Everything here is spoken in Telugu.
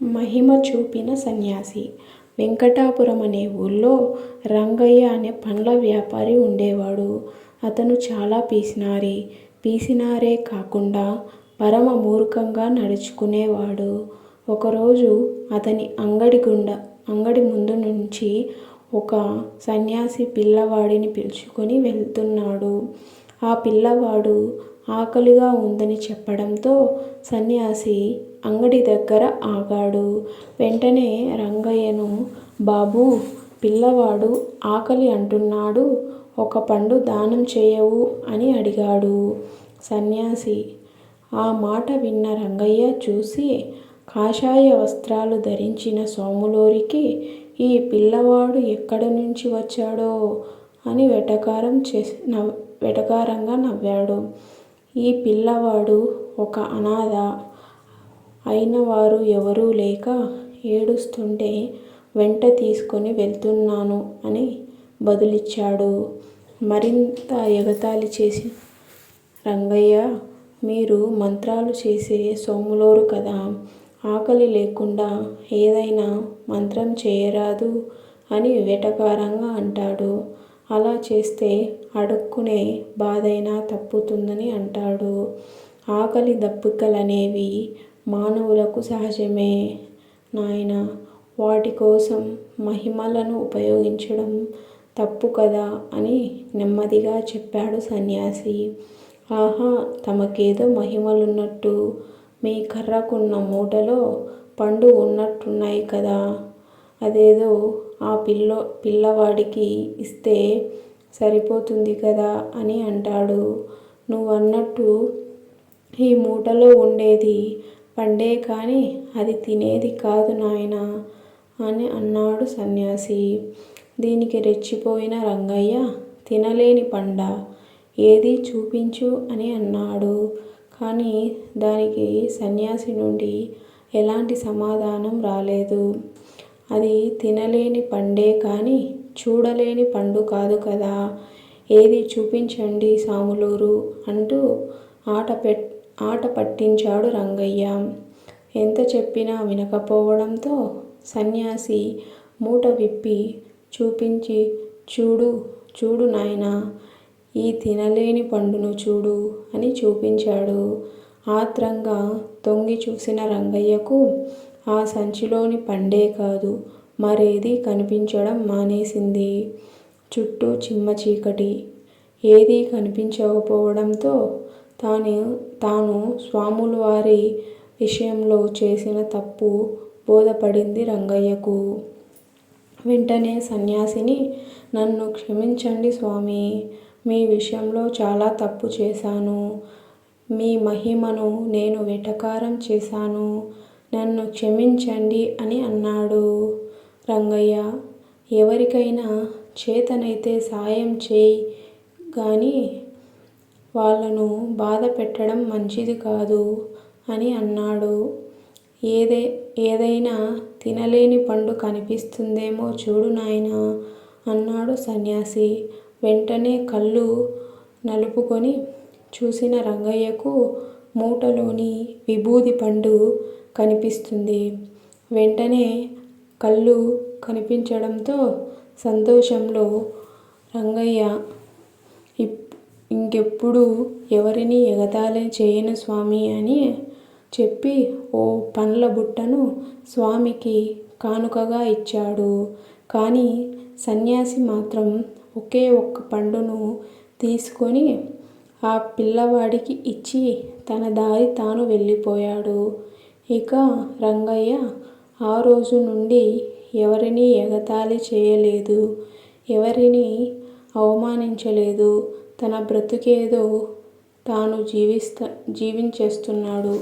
మహిమ చూపిన సన్యాసి వెంకటాపురం అనే ఊళ్ళో రంగయ్య అనే పండ్ల వ్యాపారి ఉండేవాడు. అతను చాలా పీసినారి పీసినారే కాకుండా పరమ మూర్ఖంగా నడుచుకునేవాడు. ఒకరోజు అతని అంగడి గుండా అంగడి ముందు నుంచి ఒక సన్యాసి పిల్లవాడిని పిలుచుకొని వెళ్తున్నాడు. ఆ పిల్లవాడు ఆకలిగా ఉందని చెప్పడంతో సన్యాసి అంగడి దగ్గర ఆగాడు. వెంటనే రంగయ్యను బాబూ! పిల్లవాడు ఆకలి అంటున్నాడు. ఒక పండు దానం చేయవు అని అడిగాడు. సన్యాసి ఆ మాట విన్న రంగయ్య చూసి కాషాయ వస్త్రాలు ధరించిన సోములోరికి ఈ పిల్లవాడు ఎక్కడి నుంచి వచ్చాడో అని వెటకారం చేసి నవ్ వెటకారంగా నవ్వాడు. ఈ పిల్లవాడు ఒక అనాథ. అయినవారు ఎవరూ లేక ఏడుస్తుంటే వెంట తీసుకొని వెళ్తున్నాను అని బదులిచ్చాడు. మరింత ఎగతాళి చేసి రంగయ్య మీరు మంత్రాలు చేసే సోములోరు కదా! ఆకలి లేకుండా ఏదైనా మంత్రం చేయరాదు అని వెటకారంగా అంటాడు. అలా చేస్తే అడుక్కునే బాధైనా తప్పుతుందని అంటాడు. ఆకలి దప్పికలనేవి మానవులకు సహజమే నాయనా! వాటికోసం మహిమలను ఉపయోగించడం తప్పు కదా అని నెమ్మదిగా చెప్పాడు సన్యాసి. ఆహా! తమకేదో మహిమలున్నట్టు మీ కర్రకున్న మూటలో పండు ఉన్నట్టున్నాయి కదా! అదేదో ఆ పిల్లో పిల్లవాడికి ఇస్తే సరిపోతుంది కదా అని అంటాడు. నువ్వన్నట్టు ఈ మూటలో ఉండేది పండే కానీ అది తినేది కాదు నాయనా అని అన్నాడు సన్యాసి. దీనికి రెచ్చిపోయిన రంగయ్య తినలేని పండ ఏది చూపించు అని అన్నాడు. కానీ దానికి సన్యాసి నుండి ఎలాంటి సమాధానం రాలేదు. అది తినలేని పండే కానీ చూడలేని పండు కాదు కదా! ఏది చూపించండి సాములూరు అంటూ ఆట పెట్ ఆట పట్టించాడు రంగయ్య. ఎంత చెప్పినా వినకపోవడంతో సన్యాసి మూట విప్పి చూపించి చూడు చూడు నాయనా! ఈ తినలేని పండును చూడు అని చూపించాడు. ఆత్రంగా తొంగి చూసిన రంగయ్యకు ఆ సంచిలోని పండే కాదు మరేదీ కనిపించడం మానేసింది. చుట్టూ చిమ్మ చీకటి ఏదీ కనిపించకపోవడంతో తాను తాను స్వాములవారి విషయంలో చేసిన తప్పు బోధపడింది రంగయ్యకు. వెంటనే సన్యాసిని నన్ను క్షమించండి స్వామి మీ విషయంలో చాలా తప్పు చేశాను. మీ మహిమను నేను వెటకారం చేశాను. నన్ను క్షమించండి అని అన్నాడు. రంగయ్య ఎవరికైనా చేతనైతే సాయం చేయి కానీ వాళ్ళను బాధపెట్టడం మంచిది కాదు అని అన్నాడు. ఏదే ఏదైనా తినలేని పండు కనిపిస్తుందేమో చూడు నాయనా! అన్నాడు సన్యాసి. వెంటనే కళ్ళు నలుపుకొని చూసిన రంగయ్యకు మూటలోని విభూది పండు కనిపిస్తుంది. వెంటనే కళ్ళు కనిపించడంతో సంతోషంలో రంగయ్య ఇంకెప్పుడు ఎవరిని ఎగతాళి చేయను స్వామి అని చెప్పి ఓ పండ్ల బుట్టను స్వామికి కానుకగా ఇచ్చాడు. కానీ సన్యాసి మాత్రం ఒకే ఒక్క పండును తీసుకొని ఆ పిల్లవాడికి ఇచ్చి తన దారి తాను వెళ్ళిపోయాడు. ఇక రంగయ్య ఆ రోజు నుండి ఎవరినీ ఎగతాళి చేయలేదు. ఎవరినీ అవమానించలేదు. తన బ్రతుకేదో తాను జీవిస్త జీవించేస్తున్నాడు.